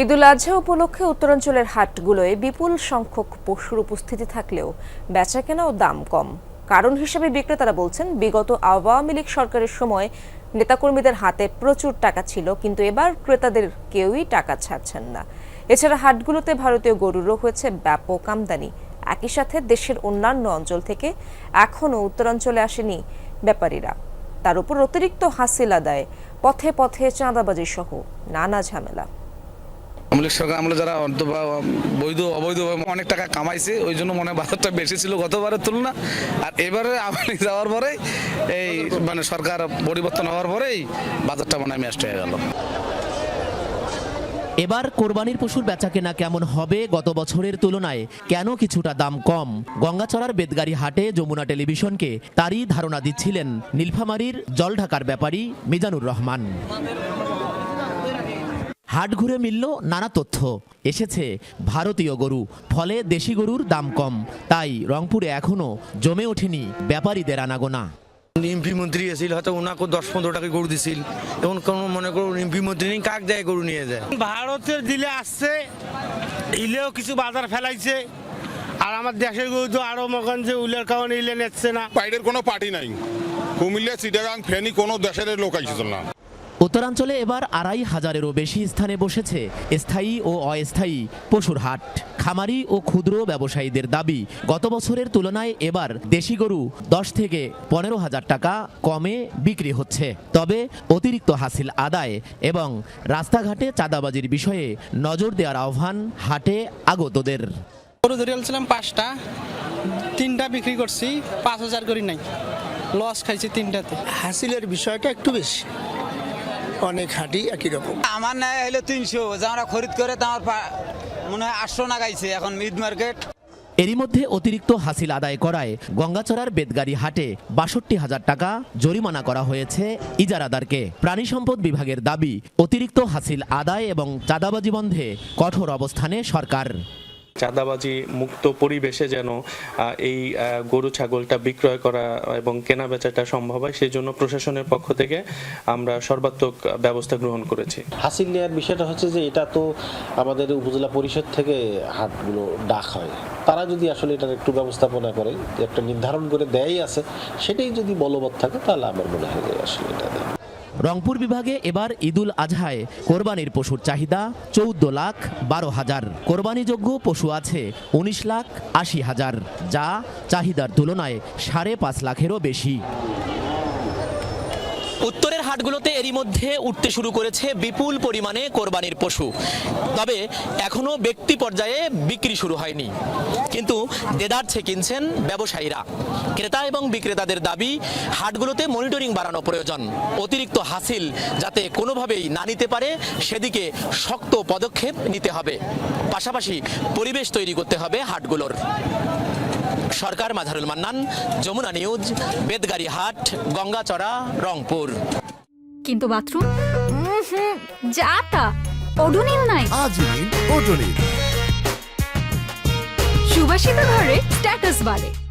ঈদুল আজহা উপলক্ষে উত্তরাঞ্চলের হাটগুলোয় বিপুল সংখ্যক পশুর উপস্থিতি থাকলেও বেচাকেনা ও দাম কম। কারণ হিসেবে বিক্রেতারা বলছেন, বিগত আওয়ামী লীগ সরকারের সময় নেতাকর্মীদের হাতে প্রচুর টাকা ছিল, কিন্তু এবার ক্রেতাদের কেউই টাকা ছাড়ছেন না। এছাড়া হাটগুলোতে ভারতীয় গরুরও হয়েছে, ব্যাপক আমদানি। একই সাথে দেশের অন্যান্য অঞ্চল থেকে এখনও উত্তরাঞ্চলে আসেনি ব্যাপারীরা। তার উপর অতিরিক্ত হাসিল আদায়, পথে পথে চাঁদাবাজি সহ নানা ঝামেলা। আওয়ামী সরকার আমলে যারা অন্তবা বৈধ অবৈধভাবে অনেক টাকা কামাইছে, ওই জন্য মনে হয় বাজারটা বেশি ছিল গতবারের তুলনা। আর এবারে আওয়ামী যাওয়ার পরে এই মানে সরকার পরিবর্তন হওয়ার পরেই বাজারটা মনে ম্যাস্ট হয়ে গেল। এবার কোরবানির পশুর বেচাকেনা কেমন হবে গত বছরের তুলনায়? কেন কিছুটা দাম কম? গঙ্গাচড়ার বেদগাড়ি হাটে যমুনা টেলিভিশনকে তারই ধারণা দিচ্ছিলেন নীলফামারীর জলঢাকার ব্যাপারী মিজানুর রহমান। হাট ঘুরে মিলল নানা তথ্য। এসেছে ভারতীয় গরু ফলে দেশি গরুর দাম কম। তাই রংপুরে এখনও জমে ওঠেনি ব্যাপারীদের আনাগোনা। এমপি মন্ত্রী এসেছিল হয়তো ওনাকে দশ পনেরো টাকা গরু দিছিল। এখন কোনো মনে করুন এমপি মন্ত্রী নেই কাক দেয় গরু নিয়ে যায়? ভারতের দিলে আসছে ইলেও কিছু বাজার ফেলাইছে। আর আমার দেশের গরু তো আরও মগন যে উলের কারণে ইলে নিচ্ছে না। বাইরের কোনো পার্টি নাই। কুমিল্লা চিটাগাং ফেনী কোনো দেশের লোক আইছিল না। উত্তরাঞ্চলে এবার আড়াই হাজারেরও বেশি স্থানে বসেছে স্থায়ী ও অস্থায়ী পশুর হাট খামারি ও ক্ষুদ্র ব্যবসায়ীদের দাবি। গত বছরের তুলনায় এবার দেশি গরু দশ থেকে পনেরো হাজার টাকা কমে বিক্রি হচ্ছে। তবে অতিরিক্ত হাসিল আদায় এবং রাস্তাঘাটে চাঁদাবাজির বিষয়ে নজর দেওয়ার আহ্বান হাটে আগতদের। গরু ধরে আনছিলাম পাঁচটা তিনটা বিক্রি করছি পাঁচ হাজার করি নাই। লস খাইছি তিনটাতে। হাসিলের বিষয়টা একটু বেশি। অনেক হাঁটি একই রকম। আমার নেয় হলো তিনশো যা আমরা খরিদ করে তো আমার মনে হয় আটশো না গাইছে এখন মিড মার্কেট এরই মধ্যে অতিরিক্ত হাসিল আদায় করায় গঙ্গাচড়ার বেদগাড়ি হাটে বাষট্টি হাজার টাকা জরিমানা করা হয়েছে ইজারাদারকে। প্রাণী সম্পদ বিভাগের দাবি অতিরিক্ত হাসিল আদায় এবং চাঁদাবাজি বন্ধে কঠোর অবস্থানে সরকার। চাঁদাবাজি মুক্ত পরিবেশে যেন এই গরু, ছাগলটা বিক্রয় করা এবং কেনা বেচাটা সম্ভব হয় সেই জন্য প্রশাসনের পক্ষ থেকে আমরা সর্বাত্মক ব্যবস্থা গ্রহণ করেছি। হাসিল নেওয়ার বিষয়টা হচ্ছে যে, এটা তো আমাদের উপজেলা পরিষদ থেকে হাটগুলো ডাক হয়। তারা যদি আসলে এটার একটু ব্যবস্থাপনা করে, একটা নির্ধারণ করে দেয় আছে, সেটাই যদি বলবৎ থাকে, তাহলে আমার মনে হয় যে আসলে এটা রংপুর বিভাগে এবার ঈদুল আজহায়। কোরবানির পশুর চাহিদা চৌদ্দ লাখ বারো হাজার। কোরবানিযোগ্য পশু আছে উনিশ লাখ আশি হাজার, যা চাহিদার তুলনায় সাড়ে পাঁচ লাখেরও বেশি। উত্তরের হাটগুলোতে এরই মধ্যে উঠতে শুরু করেছে বিপুল পরিমাণে কোরবানির পশু। তবে এখনও ব্যক্তি পর্যায়ে বিক্রি শুরু হয়নি। কিন্তু দেদারছে কিনছেন ব্যবসায়ীরা। ক্রেতা এবং বিক্রেতাদের দাবি, হাটগুলোতে মনিটরিং বাড়ানো প্রয়োজন। অতিরিক্ত হাসিল যাতে কোনোভাবেই না নিতে পারে, সেদিকে শক্ত পদক্ষেপ নিতে হবে। পাশাপাশি পরিবেশ তৈরি করতে হবে হাটগুলোর। সরকার মাঝারুল মান্নান যমুনা নিউজ বেদগাড়ি হাট গঙ্গাচড়া রংপুর। কিন্তু বাথরুম? যা তা ওডোনিল নাই। আজই ওডোনিল সুবাসিত ঘরে স্ট্যাটাস বাড়ে।